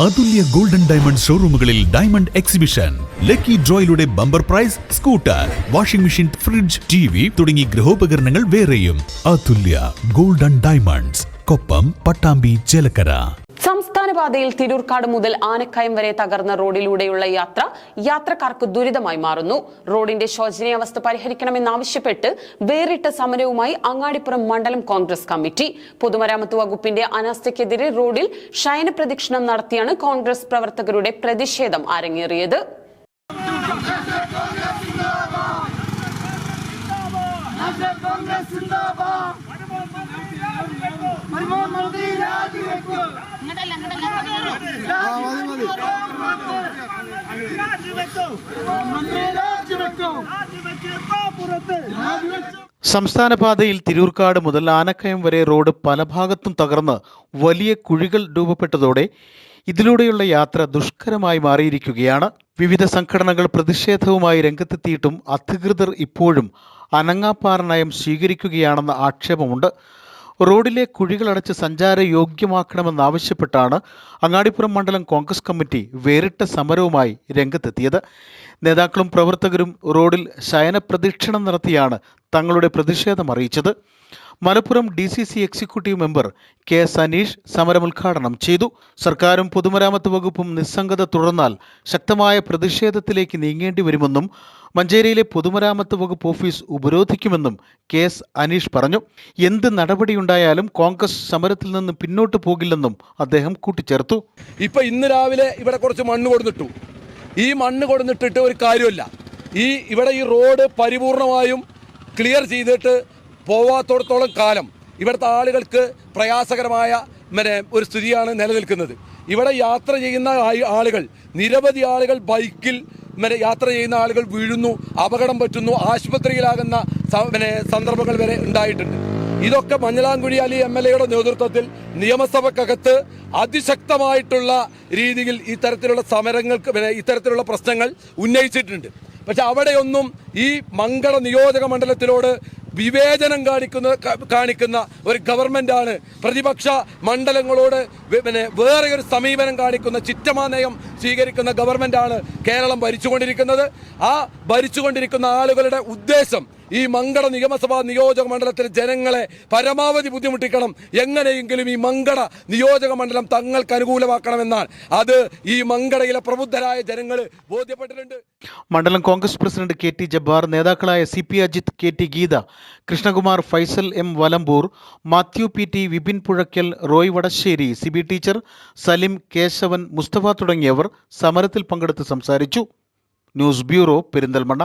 അതുല്യ golden diamond ഷോറൂമുകളിൽ diamond exhibition. Lucky ഡ്രോയിലൂടെ bumper prize scooter washing machine fridge T V തുടങ്ങി ഗൃഹോപകരണങ്ങൾ വേറെയും. Athulya golden diamonds Koppam Pattambi Chelakkara. സംസ്ഥാന പാതയിൽ തിരൂർക്കാട് മുതൽ ആനക്കയം വരെ തകർന്ന റോഡിലൂടെയുള്ള യാത്ര യാത്രക്കാർക്ക് ദുരിതമായി മാറുന്നു. റോഡിന്റെ ശോചനീയാവസ്ഥ പരിഹരിക്കണമെന്നാവശ്യപ്പെട്ട് വേറിട്ട സമരവുമായി അങ്ങാടിപ്പുറം മണ്ഡലം കോൺഗ്രസ് കമ്മിറ്റി. പൊതുമരാമത്ത് വകുപ്പിന്റെ അനാസ്ഥയ്ക്കെതിരെ റോഡിൽ ശയന പ്രദക്ഷിണം നടത്തിയാണ് കോൺഗ്രസ് പ്രവർത്തകരുടെ പ്രതിഷേധം അരങ്ങേറിയത്. കോൺഗ്രസ് സംസ്ഥാന പാതയിൽ തിരൂർക്കാട് മുതൽ ആനക്കയം വരെ റോഡ് പല ഭാഗത്തും തകർന്ന് വലിയ കുഴികൾ രൂപപ്പെട്ടതോടെ ഇതിലൂടെയുള്ള യാത്ര ദുഷ്കരമായി മാറിയിരിക്കുകയാണ്. വിവിധ സംഘടനകൾ പ്രതിഷേധവുമായി രംഗത്തെത്തിയിട്ടും അധികൃതർ ഇപ്പോഴും അനങ്ങാപ്പാറ നയം സ്വീകരിക്കുകയാണെന്ന ആക്ഷേപമുണ്ട്. റോഡിലെ കുഴികളടച്ച് സഞ്ചാരയോഗ്യമാക്കണമെന്നാവശ്യപ്പെട്ടാണ് അങ്ങാടിപ്പുറം മണ്ഡലം കോൺഗ്രസ് കമ്മിറ്റി വേറിട്ട സമരവുമായി രംഗത്തെത്തിയത്. നേതാക്കളും പ്രവർത്തകരും റോഡിൽ ശയനപ്രദക്ഷിണം നടത്തിയാണ് തങ്ങളുടെ പ്രതിഷേധം അറിയിച്ചത്. Malappuram D C C executive member K S Aneesh സമരം ഉദ്ഘാടനം ചെയ്തു. സർക്കാരും പൊതുമരാമത്ത് വകുപ്പും നിസ്സംഗത തുടർന്നാൽ ശക്തമായ പ്രതിഷേധത്തിലേക്ക് നീങ്ങേണ്ടി വരുമെന്നും മഞ്ചേരിയിലെ പൊതുമരാമത്ത് വകുപ്പ് ഓഫീസ് ഉപരോധിക്കുമെന്നും കെ എസ് അനീഷ് പറഞ്ഞു. എന്ത് നടപടിയുണ്ടായാലും കോൺഗ്രസ് സമരത്തിൽ നിന്ന് പിന്നോട്ട് പോകില്ലെന്നും അദ്ദേഹം കൂട്ടിച്ചേർത്തു. ഇപ്പൊ ഇന്ന് രാവിലെ ഇവിടെ കുറച്ച് മണ്ണ് കൊടുത്തിട്ടു. ഈ മണ്ണ് കൊടുത്തിട്ടിട്ട് ഒരു കാര്യമില്ല ഈ ഇവിടെ ഈ റോഡ് പരിപൂർണമായും ക്ലിയർ ചെയ്തിട്ട് പോവാത്തോടത്തോളം കാലം ഇവിടുത്തെ ആളുകൾക്ക് പ്രയാസകരമായ പിന്നെ ഒരു സ്ഥിതിയാണ് നിലനിൽക്കുന്നത്. ഇവിടെ യാത്ര ചെയ്യുന്ന ആളുകൾ നിരവധി ആളുകൾ ബൈക്കിൽ പിന്നെ യാത്ര ചെയ്യുന്ന ആളുകൾ വീഴുന്നു അപകടം പറ്റുന്നു ആശുപത്രിയിലാകുന്ന പിന്നെ സന്ദർഭങ്ങൾ വരെ ഉണ്ടായിട്ടുണ്ട്. ഇതൊക്കെ മഞ്ഞളാംകുഴി അലി എം എൽ എയുടെ നേതൃത്വത്തിൽ നിയമസഭക്കകത്ത് അതിശക്തമായിട്ടുള്ള രീതിയിൽ ഇത്തരത്തിലുള്ള സമരങ്ങൾക്ക് ഇത്തരത്തിലുള്ള പ്രശ്നങ്ങൾ ഉന്നയിച്ചിട്ടുണ്ട്. പക്ഷെ അവിടെയൊന്നും ഈ മംഗള നിയോജക മണ്ഡലത്തിലോട് വിവേചനം കാണിക്കുന്ന കാണിക്കുന്ന ഒരു ഗവൺമെന്റാണ് പ്രതിപക്ഷ മണ്ഡലങ്ങളോട് പിന്നെ വേറെ ഒരു സമീപനം കാണിക്കുന്ന ചിറ്റമാ സ്വീകരിക്കുന്ന സ്വീകരിക്കുന്ന ആണ് കേരളം ഭരിച്ചുകൊണ്ടിരിക്കുന്നത്. ആ ഭരിച്ചുകൊണ്ടിരിക്കുന്ന ആളുകളുടെ ഉദ്ദേശം ഈ മങ്കട നിയമസഭാ നിയോജക മണ്ഡലത്തിലെ ജനങ്ങളെ പരമാവധി ബുദ്ധിമുട്ടിക്കണം. എങ്ങനെയെങ്കിലും ഈ മങ്കട നിയോജക മണ്ഡലം തങ്ങൾക്ക് അനുകൂലമാക്കണമെന്നാണ്. അത് ഈ മങ്കടയിലെ പ്രബുദ്ധരായ ജനങ്ങൾ ബോധ്യപ്പെട്ടിട്ടുണ്ട്. മണ്ഡലം Congress president K T Jabbar നേതാക്കളായ C P Ajith K T Geetha Krishnakumar Faisal M Valampoor Mathew P T Vipin Puzhakkal Roy Vadasserry C B teacher Salim Kesavan Musthafa തുടങ്ങിയവർ സമരത്തിൽ പങ്കെടുത്ത് സംസാരിച്ചു. News bureau Perinthalmanna.